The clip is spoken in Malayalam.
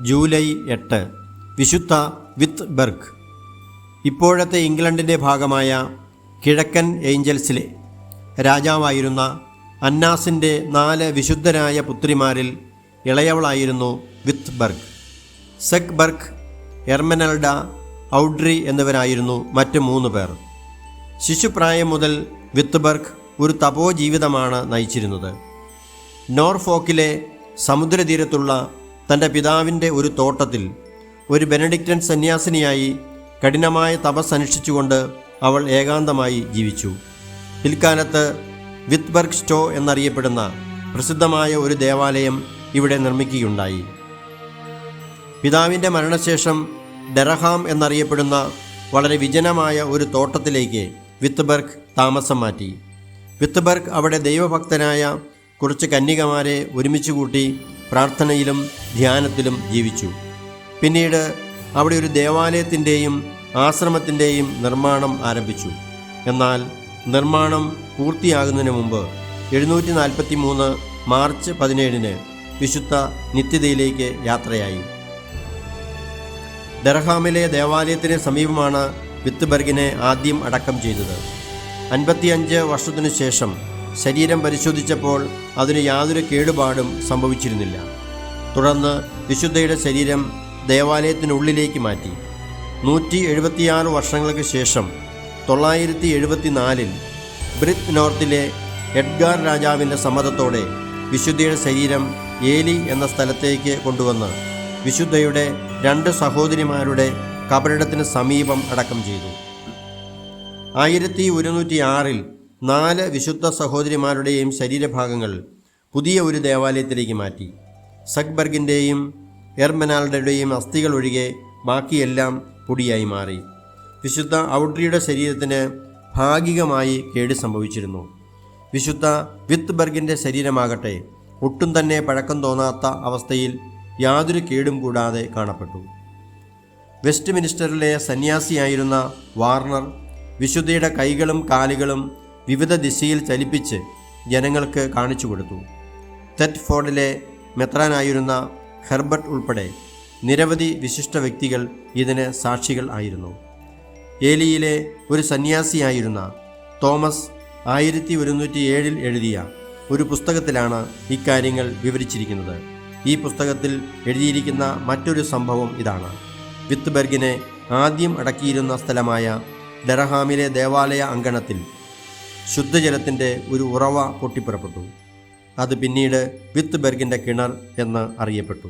ജൂലൈ എട്ട്. വിശുദ്ധ വിത്ത് ബർഗ് ഇപ്പോഴത്തെ ഇംഗ്ലണ്ടിന്റെ ഭാഗമായ കിഴക്കൻ ഏഞ്ചൽസിലെ രാജാവായിരുന്ന അന്നാസിന്റെ നാല് വിശുദ്ധരായ പുത്രിമാരിൽ ഇളയവളായിരുന്നു വിത്ത് ബർഗ് സെക് ബർഗ് എർമനൽഡ ഔഡ്രി എന്നിവരായിരുന്നു മറ്റ് മൂന്ന് പേർ. ശിശുപ്രായം മുതൽ വിത്ത്ബർഗ് ഒരു തപോ ജീവിതമാണ് നയിച്ചിരുന്നത്. നോർഫോക്കിലെ സമുദ്രതീരത്തുള്ള തന്റെ പിതാവിന്റെ ഒരു തോട്ടത്തിൽ ഒരു ബെനഡിക്റ്റൻ സന്യാസിനിയായി കഠിനമായ തപസ് അനുഷ്ഠിച്ചുകൊണ്ട് അവൾ ഏകാന്തമായി ജീവിച്ചു. പിൽക്കാലത്ത് വിത്ബർഗ് സ്റ്റോ എന്നറിയപ്പെടുന്ന പ്രസിദ്ധമായ ഒരു ദേവാലയം ഇവിടെ നിർമ്മിക്കുകയുണ്ടായി. പിതാവിന്റെ മരണശേഷം ഡെറഹാം എന്നറിയപ്പെടുന്ന വളരെ വിജനമായ ഒരു തോട്ടത്തിലേക്ക് വിത്ത്ബർഗ് താമസം മാറ്റി. വിത്ത്ബർഗ് അവിടെ ദൈവഭക്തനായ കുറച്ച് കന്യകമാരെ ഒരുമിച്ച് കൂട്ടി പ്രാർത്ഥനയിലും ധ്യാനത്തിലും ജീവിച്ചു. പിന്നീട് അവിടെ ഒരു ദേവാലയത്തിന്റെയും ആശ്രമത്തിന്റെയും നിർമ്മാണം ആരംഭിച്ചു. എന്നാൽ നിർമ്മാണം പൂർത്തിയാകുന്നതിന് മുമ്പ് എഴുന്നൂറ്റി നാൽപ്പത്തി മൂന്ന് മാർച്ച് പതിനേഴിന് വിശുദ്ധ നിത്യതയിലേക്ക് യാത്രയായി. ദർഹാമിലെ ദേവാലയത്തിന് സമീപമാണ് വിത്ത്ബർഗിനെ ആദ്യം അടക്കം ചെയ്തത്. അൻപത്തിയഞ്ച് വർഷത്തിനു ശേഷം ശരീരം പരിശോധിച്ചപ്പോൾ അതിന് യാതൊരു കേടുപാടും സംഭവിച്ചിരുന്നില്ല. തുടർന്ന് വിശുദ്ധയുടെ ശരീരം ദേവാലയത്തിനുള്ളിലേക്ക് മാറ്റി. നൂറ്റി എഴുപത്തിയാറ് വർഷങ്ങൾക്ക് ശേഷം തൊള്ളായിരത്തി എഴുപത്തിനാലിൽ ബ്രിത്ത് നോർത്തിലെ എഡ്ഗാർ രാജാവിന്റെ സമ്മതത്തോടെ വിശുദ്ധയുടെ ശരീരം ഏലി എന്ന സ്ഥലത്തേക്ക് കൊണ്ടുവന്ന് വിശുദ്ധയുടെ രണ്ട് സഹോദരിമാരുടെ കബറിടത്തിന് സമീപം അടക്കം ചെയ്തു. ആയിരത്തി ഒരുന്നൂറ്റി ആറിൽ നാല് വിശുദ്ധ സഹോദരിമാരുടെയും ശരീരഭാഗങ്ങൾ പുതിയ ഒരു ദേവാലയത്തിലേക്ക് മാറ്റി. സഗ്ബർഗിന്റെയും എർമനാൾഡയുടെയും അസ്ഥികൾ ഒഴികെ ബാക്കിയെല്ലാം പൊടിയായി മാറി. വിശുദ്ധ ഔഡ്രിയുടെ ശരീരത്തിന് ഭാഗികമായി കേട് സംഭവിച്ചിരുന്നു. വിശുദ്ധ വിത്ത്ബർഗിന്റെ ശരീരമാകട്ടെ ഒട്ടും തന്നെ പഴക്കം തോന്നാത്ത അവസ്ഥയിൽ യാതൊരു കേടും കൂടാതെ കാണപ്പെട്ടു. വെസ്റ്റ് മിനിസ്റ്ററിലെ സന്യാസിയായിരുന്ന വാർണർ വിശുദ്ധയുടെ കൈകളും കാലുകളും വിവിധ ദിശയിൽ ചലിപ്പിച്ച് ജനങ്ങൾക്ക് കാണിച്ചു കൊടുത്തു തെറ്റ്ഫോർഡിലെ മെത്രാനായിരുന്ന ഹെർബർട്ട് ഉൾപ്പെടെ നിരവധി വിശിഷ്ട വ്യക്തികൾ ഇതിന് സാക്ഷികൾ ആയിരുന്നു. ഏലിയിലെ ഒരു സന്യാസിയായിരുന്ന തോമസ് ആയിരത്തി ഒരുന്നൂറ്റി ഏഴിൽ എഴുതിയ ഒരു പുസ്തകത്തിലാണ് ഇക്കാര്യങ്ങൾ വിവരിച്ചിരിക്കുന്നത്. ഈ പുസ്തകത്തിൽ എഴുതിയിരിക്കുന്ന മറ്റൊരു സംഭവം ഇതാണ്. വിത്ത്ബെർഗിനെ ആദ്യം അടക്കിയിരുന്ന സ്ഥലമായ ഡെറഹാമിലെ ദേവാലയ അങ്കണത്തിൽ ശുദ്ധജലത്തിന്റെ ഒരു ഉറവ പൊട്ടിപ്പുറപ്പെട്ടു. അത് പിന്നീട് വിത്ത്ബെർഗിന്റെ കിണർ എന്ന് അറിയപ്പെട്ടു.